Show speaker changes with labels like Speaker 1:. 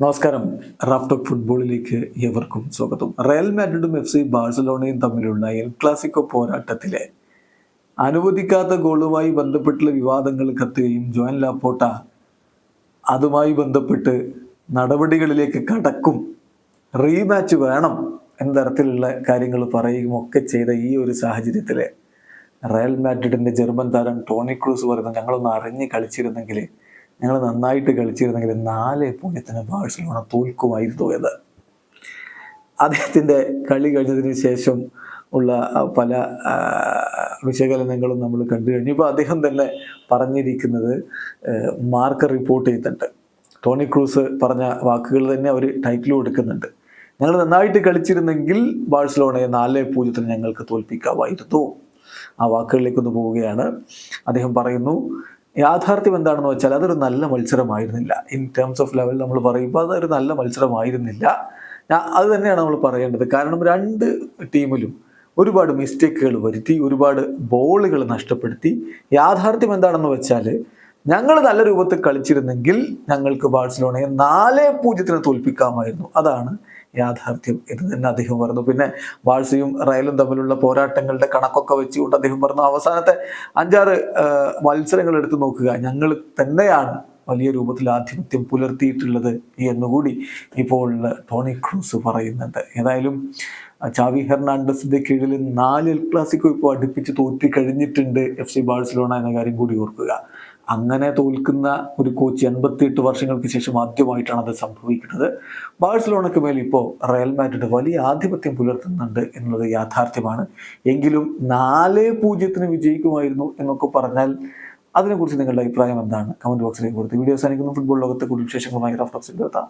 Speaker 1: നമസ്കാരം. റാഫ്റ്റോക്ക് ഫുട്ബോളിലേക്ക് ഏവർക്കും സ്വാഗതം. റയൽ മാഡ്രിഡും എഫ് സി ബാഴ്സലോണയും തമ്മിലുള്ള എൽ ക്ലാസിക്കോ പോരാട്ടത്തിലെ അനുവദിക്കാത്ത ഗോളുമായി ബന്ധപ്പെട്ടുള്ള വിവാദങ്ങൾ കത്തുകയും ജോൻ ലാപ്പോട്ട അതുമായി ബന്ധപ്പെട്ട് നടപടികളിലേക്ക് കടക്കും റീമാച്ച് വേണം എന്ന തരത്തിലുള്ള കാര്യങ്ങൾ പറയുകയും ഒക്കെ ചെയ്ത ഈ ഒരു സാഹചര്യത്തിൽ റയൽ മാഡ്രിഡിന്റെ ജർമ്മൻ താരം ടോണി ക്രൂസ് പറയുന്നത് ഞങ്ങളൊന്ന് അറിഞ്ഞ് കളിച്ചിരുന്നെങ്കിൽ ഞങ്ങൾ നന്നായിട്ട് കളിച്ചിരുന്നെങ്കിൽ നാല് പൂജ്യത്തിന് ബാഴ്സലോണ തോൽക്കുമായിരുന്നു എന്ന്. അദ്ദേഹത്തിന്റെ കളി കഴിഞ്ഞതിന് ശേഷം ഉള്ള പല വിശകലനങ്ങളും നമ്മൾ കണ്ടു കഴിഞ്ഞു. ഇപ്പോൾ അദ്ദേഹം തന്നെ പറഞ്ഞിരിക്കുന്നത് മാർക്ക് റിപ്പോർട്ട് ചെയ്തിട്ടുണ്ട് ടോണി ക്രൂസ് പറഞ്ഞ വാക്കുകൾ തന്നെ അവർ ടൈറ്റിൽ കൊടുക്കുന്നുണ്ട് ഞങ്ങൾ നന്നായിട്ട് കളിച്ചിരുന്നെങ്കിൽ ബാഴ്സലോണയെ നാല് പൂജ്യത്തിന് ഞങ്ങൾക്ക് തോൽപ്പിക്കാമായിരുന്നു. ആ വാക്കുകളിലേക്കൊന്ന് പോവുകയാണ്. അദ്ദേഹം പറയുന്നു യാഥാർത്ഥ്യം എന്താണെന്ന് വെച്ചാൽ അതൊരു നല്ല മത്സരമായിരുന്നില്ല. ഇൻ ടേംസ് ഓഫ് ലെവൽ നമ്മൾ പറയുമ്പോൾ അതൊരു നല്ല മത്സരമായിരുന്നില്ല. അത് തന്നെയാണ് നമ്മൾ പറയേണ്ടത്. കാരണം രണ്ട് ടീമിലും ഒരുപാട് മിസ്റ്റേക്കുകൾ വരുത്തി ഒരുപാട് ബോളുകൾ നഷ്ടപ്പെടുത്തി. യാഥാർത്ഥ്യം എന്താണെന്ന് വെച്ചാൽ ഞങ്ങൾ നല്ല രൂപത്തിൽ കളിച്ചിരുന്നെങ്കിൽ ഞങ്ങൾക്ക് ബാഴ്സലോണയെ നാല് പൂജ്യത്തിന് തോൽപ്പിക്കാമായിരുന്നു. അതാണ് യാഥാർത്ഥ്യം എന്ന് തന്നെ അദ്ദേഹം പറഞ്ഞു. പിന്നെ വാഴ്സിയും റയലും തമ്മിലുള്ള പോരാട്ടങ്ങളുടെ കണക്കൊക്കെ വെച്ചുകൊണ്ട് അദ്ദേഹം പറഞ്ഞു അവസാനത്തെ അഞ്ചാറ് മത്സരങ്ങൾ എടുത്തു നോക്കുക. ഞങ്ങൾ തന്നെയാണ് വലിയ രൂപത്തിൽ ആധിപത്യം പുലർത്തിയിട്ടുള്ളത് എന്നുകൂടി ഇപ്പോൾ ടോണി ക്രൂസ് പറയുന്നുണ്ട്. ഏതായാലും ചാവി ഹെർണാണ്ടസിന്റെ കീഴിൽ നാല് എൽ ക്ലാസിക്കോ ഇപ്പോൾ അടുപ്പിച്ച് തോറ്റി കഴിഞ്ഞിട്ടുണ്ട് എഫ് സി ബാഴ്സലോണ എന്ന കാര്യം കൂടി ഓർക്കുക. അങ്ങനെ തോൽക്കുന്ന ഒരു കോച്ച് എൺപത്തിയെട്ട് വർഷങ്ങൾക്ക് ശേഷം ആദ്യമായിട്ടാണ് അത് സംഭവിക്കുന്നത്. ബാഴ്സലോണയ്ക്ക് മേൽ ഇപ്പോൾ റയൽ മാഡ്രിഡ് വലിയ ആധിപത്യം പുലർത്തുന്നുണ്ട് എന്നുള്ളത് യാഥാർത്ഥ്യമാണ്. എങ്കിലും നാല് പൂജ്യത്തിന് വിജയിക്കുമായിരുന്നു എന്നൊക്കെ പറഞ്ഞാൽ അതിനെക്കുറിച്ച് നിങ്ങളുടെ അഭിപ്രായം എന്താണ്? കമന്റ് ബോക്സിലേക്ക് കൊടുത്ത് വീഡിയോ സാധിക്കുന്നു ഫുട്ബോൾ ലോകത്തെ കൂടുതൽ വിശേഷങ്ങളുമായി റഫറൻസ് എത്താം